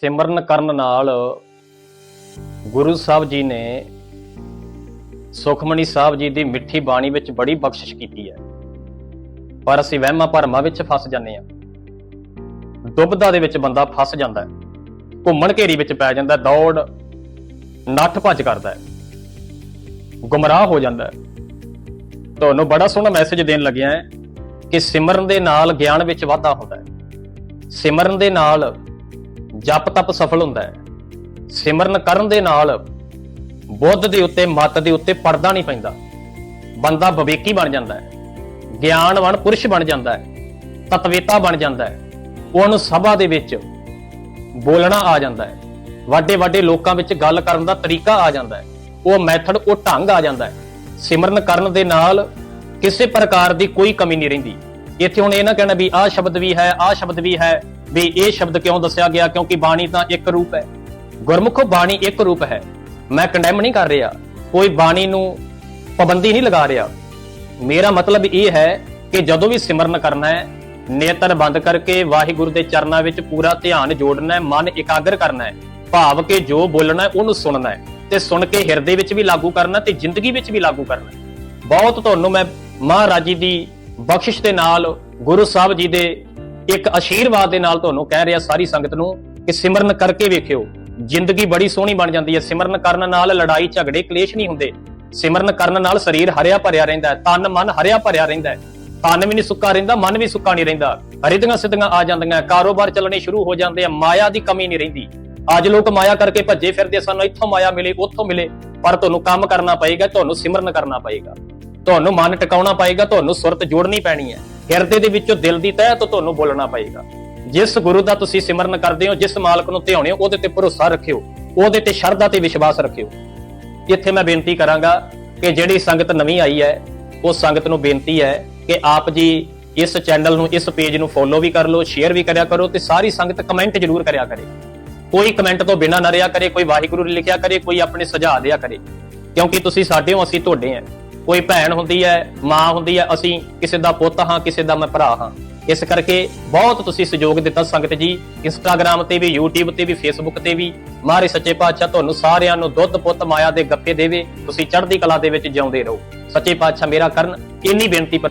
ਸਿਮਰਨ ਕਰਨ ਨਾਲ ਗੁਰੂ ਸਾਹਿਬ ਜੀ ਨੇ ਸੁਖਮਣੀ ਸਾਹਿਬ ਜੀ ਦੀ ਮਿੱਠੀ ਬਾਣੀ ਵਿੱਚ ਬੜੀ ਬਖਸ਼ਿਸ਼ ਕੀਤੀ ਹੈ। ਪਰ ਅਸੀਂ ਵਹਿਮਾਂ ਭਰਮਾਂ ਵਿੱਚ ਫਸ ਜਾਂਦੇ ਹਾਂ। ਦੁਬਦਾ ਦੇ ਵਿੱਚ ਬੰਦਾ ਫਸ ਜਾਂਦਾ ਹੈ। ਘੁੰਮਣ ਘੇਰੀ ਵਿੱਚ ਪੈ ਜਾਂਦਾ ਦੌੜ, ਨੱਠ ਭੱਜ ਕਰਦਾ ਹੈ। ਗੁੰਮਰਾਹ ਹੋ ਜਾਂਦਾ ਹੈ। ਤੁਹਾਨੂੰ ਬੜਾ ਸੋਹਣਾ ਮੈਸੇਜ ਦੇਣ ਲੱਗਿਆ ਹੈ ਕਿ ਸਿਮਰਨ ਦੇ ਨਾਲ ਗਿਆਨ ਵਿੱਚ ਵਾਧਾ ਹੁੰਦਾ ਹੈ। ਸਿਮਰਨ ਦੇ ਨਾਲ ਜਪ ਤਪ ਸਫਲ ਹੁੰਦਾ ਹੈ। ਸਿਮਰਨ ਕਰਨ ਦੇ ਨਾਲ ਬੁੱਧ ਦੇ ਉੱਤੇ, ਮਤ ਦੇ ਉੱਤੇ ਪਰਦਾ ਨਹੀਂ ਪੈਂਦਾ। ਬੰਦਾ ਵਿਵੇਕੀ ਬਣ ਜਾਂਦਾ ਹੈ। ਗਿਆਨਵਾਨ ਪੁਰਸ਼ ਬਣ ਜਾਂਦਾ ਹੈ। ਤਤਵੇਤਾ ਬਣ ਜਾਂਦਾ ਹੈ। ਉਹਨੂੰ ਸਭਾ ਦੇ ਵਿੱਚ ਬੋਲਣਾ ਆ ਜਾਂਦਾ ਹੈ। ਵੱਡੇ ਵੱਡੇ ਲੋਕਾਂ ਵਿੱਚ ਗੱਲ ਕਰਨ ਦਾ ਤਰੀਕਾ ਆ ਜਾਂਦਾ ਹੈ। ਉਹ ਮੈਥਡ, ਉਹ ਢੰਗ ਆ ਜਾਂਦਾ ਹੈ। ਸਿਮਰਨ ਕਰਨ ਦੇ ਨਾਲ ਕਿਸੇ ਪ੍ਰਕਾਰ ਦੀ ਕੋਈ ਕਮੀ ਨਹੀਂ ਰਹਿੰਦੀ। ਇੱਥੇ ਹੁਣ ਇਹ ਨਾ ਕਹਿਣਾ ਵੀ ਆਹ ਸ਼ਬਦ ਵੀ ਹੈ, ਆਹ ਸ਼ਬਦ ਵੀ ਹੈ। ਵੀ ਇਹ ਸ਼ਬਦ ਕਿਉਂ ਦੱਸਿਆ ਗਿਆ? ਕਿਉਂਕਿ ਬਾਣੀ ਤਾਂ ਇੱਕ ਰੂਪ ਹੈ। ਗੁਰਮੁਖੋ ਬਾਣੀ ਇੱਕ ਰੂਪ ਹੈ। ਮੈਂ ਕੰਡੈਮ ਨਹੀਂ ਕਰ ਰਿਹਾ। ਕੋਈ ਬਾਣੀ ਨੂੰ ਪਾਬੰਦੀ ਨਹੀਂ ਲਗਾ ਰਿਹਾ। ਮੇਰਾ ਮਤਲਬ ਇਹ ਹੈ ਕਿ ਜਦੋਂ ਵੀ ਸਿਮਰਨ ਕਰਨਾ ਹੈ, ਨੇਤਰ ਬੰਦ ਕਰਕੇ ਵਾਹਿਗੁਰੂ ਦੇ ਚਰਨਾਂ ਵਿੱਚ ਪੂਰਾ ਧਿਆਨ ਜੋੜਨਾ ਹੈ, ਮਨ ਇਕਾਗਰ ਕਰਨਾ ਹੈ, ਭਾਵ ਕਿ ਜੋ ਬੋਲਣਾ ਹੈ, ਉਹਨੂੰ ਸੁਣਨਾ ਹੈ। ਤੇ ਸੁਣ ਕੇ ਹਿਰਦੇ ਵਿੱਚ ਵੀ ਲਾਗੂ ਕਰਨਾ ਤੇ ਜ਼ਿੰਦਗੀ ਵਿੱਚ ਵੀ ਲਾਗੂ ਕਰਨਾ ਬਹੁਤ ਤੁਹਾਨੂੰ ਮੈਂ ਮਹਾਰਾਜ ਦੀ ਬਖਸ਼ਿਸ਼ ਦੇ ਨਾਲ ਗੁਰੂ ਸਾਹਿਬ ਜੀ ਦੇ ਇੱਕ ਆਸ਼ੀਰਵਾਦ ਦੇ ਨਾਲ ਤੁਹਾਨੂੰ ਕਹਿ ਰਿਹਾ ਸਾਰੀ ਸੰਗਤ ਨੂੰ ਕਿ ਸਿਮਰਨ ਕਰਕੇ ਵੇਖਿਓ, ਜ਼ਿੰਦਗੀ ਬੜੀ ਸੋਹਣੀ ਬਣ ਜਾਂਦੀ ਹੈ। ਸਿਮਰਨ ਕਰਨ ਨਾਲ ਲੜਾਈ, ਝਗੜੇ, ਕਲੇਸ਼ ਨਹੀਂ ਹੁੰਦੇ। ਸਿਮਰਨ ਕਰਨ ਨਾਲ ਸਰੀਰ ਹਰਿਆ ਭਰਿਆ ਰਹਿੰਦਾ ਹੈ, ਤਨ, ਮਨ ਹਰਿਆ ਭਰਿਆ ਰਹਿੰਦਾ ਹੈ। ਤਨ ਵੀ ਨਹੀਂ ਸੁੱਕਾ ਰਹਿੰਦਾ, ਮਨ ਵੀ ਸੁੱਕਾ ਨਹੀਂ ਰਹਿੰਦਾ। ਹਰਿਦੀਆਂ ਸਿੱਧੀਆਂ ਆ ਜਾਂਦੀਆਂ ਕਾਰੋਬਾਰ ਚੱਲਣੇ ਸ਼ੁਰੂ ਹੋ ਜਾਂਦੇ ਆ ਮਾਇਆ ਦੀ ਕਮੀ ਨਹੀਂ ਰਹਿੰਦੀ। ਅੱਜ ਲੋਕ ਮਾਇਆ ਕਰਕੇ ਭੱਜੇ ਫਿਰਦੇ ਸਾਨੂੰ, ਇੱਥੋਂ ਮਾਇਆ ਮਿਲੇ, ਉੱਥੋਂ ਮਿਲੇ, ਪਰ ਤੁਹਾਨੂੰ ਕੰਮ ਕਰਨਾ ਪਏਗਾ, ਤੁਹਾਨੂੰ ਸਿਮਰਨ ਕਰਨਾ ਪਏਗਾ। ਤੁਹਾਨੂੰ ਮਨ ਟਿਕਾਉਣਾ ਪਏਗਾ, ਤੁਹਾਨੂੰ ਸੁਰਤ ਜੋੜਨੀ ਪੈਣੀ ਹੈ। ਹਿਰਦੇ ਦੇ ਵਿੱਚੋਂ ਦਿਲ ਦੀ ਤਹਿ ਤੋਂ ਤੁਹਾਨੂੰ ਬੋਲਣਾ ਪਏਗਾ। ਜਿਸ ਗੁਰੂ ਦਾ ਤੁਸੀਂ ਸਿਮਰਨ ਕਰਦੇ ਹੋ, ਜਿਸ ਮਾਲਕ ਨੂੰ ਧਿਆਉਣੇ ਹੋ, ਉਹਦੇ ਤੇ ਭਰੋਸਾ ਰੱਖਿਓ। ਉਹਦੇ ਤੇ ਸ਼ਰਧਾ ਤੇ ਵਿਸ਼ਵਾਸ ਰੱਖਿਓ। ਇੱਥੇ ਮੈਂ ਬੇਨਤੀ ਕਰਾਂਗਾ ਕਿ ਜਿਹੜੀ ਸੰਗਤ ਨਵੀਂ ਆਈ ਹੈ, ਉਹ ਸੰਗਤ ਨੂੰ ਬੇਨਤੀ ਹੈ ਕਿ ਆਪ ਜੀ ਇਸ ਚੈਨਲ ਨੂੰ, ਇਸ ਪੇਜ ਨੂੰ ਫੋਲੋ ਵੀ ਕਰ ਲਓ ਸ਼ੇਅਰ ਵੀ ਕਰਿਆ ਕਰੋ ਤੇ ਸਾਰੀ ਸੰਗਤ ਕਮੈਂਟ ਜ਼ਰੂਰ ਕਰਿਆ ਕਰੇ। ਕੋਈ ਕਮੈਂਟ ਤੋਂ ਬਿਨਾਂ ਨਾ ਰਿਹਾ ਕਰੇ, ਕੋਈ ਵਾਹਿਗੁਰੂ ਲਿਖਿਆ ਕਰੇ, ਕੋਈ ਆਪਣੇ ਸੁਝਾਅ ਦਿਆ ਕਰੇ। ਕਿਉਂਕਿ ਤੁਸੀਂ ਸਾਡੇ ਹੋ, ਅਸੀਂ ਤੁਹਾਡੇ ਹਾਂ। ਕੋਈ ਭੈਣ ਹੁੰਦੀ ਹੈ, ਮਾਂ ਹੁੰਦੀ ਹੈ, ਅਸੀਂ ਕਿਸੇ ਦਾ ਪੁੱਤ ਹਾਂ, ਕਿਸੇ ਦਾ ਮੈਂ ਭਰਾ ਹਾਂ। ਇਸ ਕਰਕੇ ਬਹੁਤ ਤੁਸੀਂ ਸਹਿਯੋਗ ਦਿੱਤਾ ਸੰਗਤ ਜੀ ਇੰਸਟਾਗ੍ਰam ਤੇ ਵੀ, YouTube ਤੇ ਵੀ, Facebook ਤੇ ਵੀ। ਮਾਰੇ ਸੱਚੇ ਪਾਤਸ਼ਾਹ, ਤੁਹਾਨੂੰ ਸਾਰਿਆਂ ਨੂੰ ਦੁੱਧ ਪੁੱਤ ਮਾਇਆ ਦੇ ਗੱਪੇ ਦੇਵੇ, ਤੁਸੀਂ ਚੜ੍ਹਦੀ ਕਲਾ ਦੇ ਵਿੱਚ ਜਿਉਂਦੇ ਰਹੋ। ਸੱਚੇ ਪਾਤਸ਼ਾਹ ਮੇਰਾ ਕਰਨ, ਇੰਨੀ ਬੇਨਤੀ